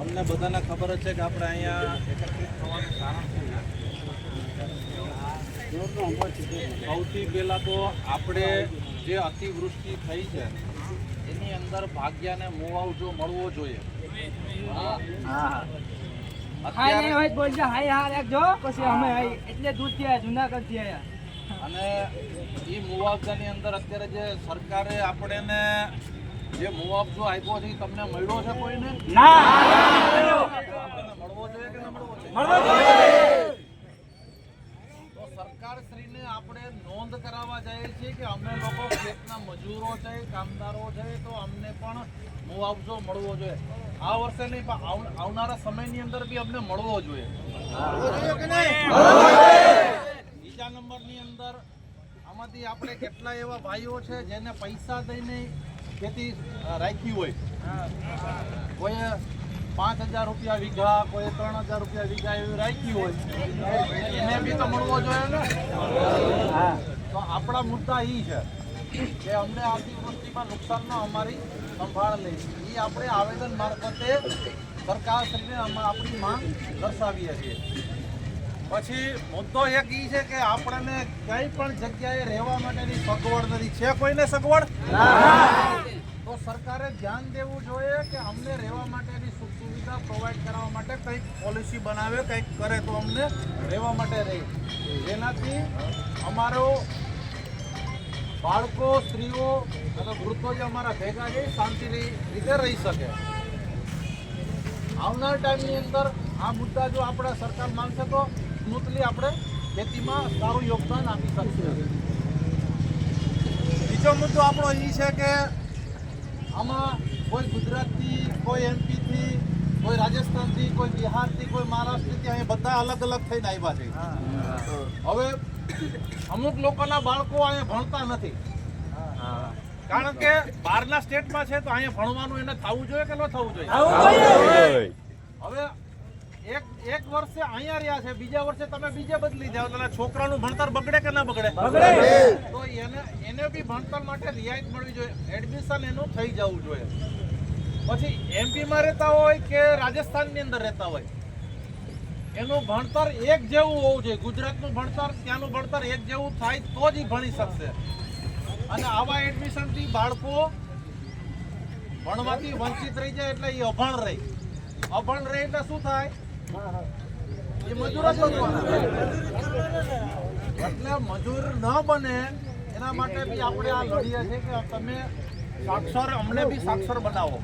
તમને બધાને ખબર જ છે કે આપણે અહીંયા એકત્રિત થવાનું કારણ શું સૌથી પહેલાં તો આપણે જે અતિવૃષ્ટિ થઈ છે એની અંદર ભાગ્યાને મુઆવજો મળવો જોઈએ. અને એ મુઆવજાની અંદર અત્યારે જે સરકારે આપણને જે મુઆવજો આપ્યો છે તમને મળ્યો છે કોઈને? આપણને મળવો જોઈએ કે ન મળવો જોઈએ તો સરકારશ્રીને આપણે નોંધ કરાવવા જઈએ છીએ કે અમે લોકો ખેતના મજૂરો છે કામદારો છે તો અમને પણ મુઆવજો મળવો જોઈએ. આ વર્ષે નહીં પણ આવનારા સમયની અંદર બી અમને મળવો જોઈએ. બીજા નંબરની અંદર આમાંથી આપણે કેટલા એવા ભાઈઓ છે જેને પૈસા દઈને ખેતી રાખી હોય. કોઈએ પાંચ હજાર રૂપિયા વીઘા કોઈ ત્રણ હજાર રૂપિયા વીઘા એવી રાખી હોય. એને બી તો મળવો જોઈએ ને. તો આપણા મુદ્દા એ છે કે અમને આવતી વૃષ્ટિમાં નુકસાનનો અમારી સંભાળ લઈ એ આપણે આવેદન મારફતે સરકારશ્રીને આપણી માંગ દર્શાવીએ છીએ. પછી મુદ્દો એક ઈ છે કે આપણને કઈ પણ જગ્યાએ રહેવા માટેની સગવડ નથી. છે કોઈને સગવડ? સરકારે ધ્યાન દેવું જોઈએ કે અમને રહેવા માટેની સુખ સુવિધા પ્રોવાઈડ કરવા માટે કંઈક પોલિસી બનાવે, કંઈક કરે તો અમને રહેવા માટે રહે. જેનાથી અમારો બાળકો, સ્ત્રીઓ અને વૃદ્ધો જે અમારા ભેગા છે, એ શાંતિની રીતે રહી શકે. આવનાર ટાઈમની અંદર આ મુદ્દા જો આપણે સરકાર માનશે તો સ્મૂથલી આપણે ખેતીમાં સારું યોગદાન આપી શકશે. બીજો મુદ્દો આપણો એ છે કે આમાં કોઈ ગુજરાતથી કોઈ એમપીથી કોઈ રાજસ્થાનથી કોઈ બિહારથી કોઈ મહારાષ્ટ્રથી અહીં બધા અલગ અલગ થઈને આવ્યા છે. હવે અમુક લોકોના બાળકો અહીંયા ભણતા નથી. કારણ કે બહારના સ્ટેટમાં છે તો અહીંયા ભણવાનું એને થવું જોઈએ કે ન થવું જોઈએ. હવે એક વર્ષે અહીંયા રહ્યા છે બીજા વર્ષે તમે બીજે બદલી જાઓ તો છોકરાનું ભણતર બગડે કે ના બગડે? તો એને એને બી ભણતર માટે રિયાયત મળવી જોઈએ. એડમિશન એનું થઈ જવું જોઈએ. પછી એમપીમાં રહેતા હોય કે રાજસ્થાનની અંદર રહેતા હોય? એનું ભણતર એક જેવું હોવું જોઈએ. ગુજરાતનું ભણતર ત્યાંનું ભણતર એક જેવું થાય તો જ ભણી શકશે. અને આવા એડમિશનથી બાળકો ભણવાથી વંચિત રહી જાય એટલે એ અભણ રહે. અભણ રહે એટલે શું થાય? એ મજૂર જ. એટલે મજૂર ન બને એના માટે બી આપણે આ લડીએ છીએ કે તમે સાક્ષર, અમને બી સાક્ષર બનાવો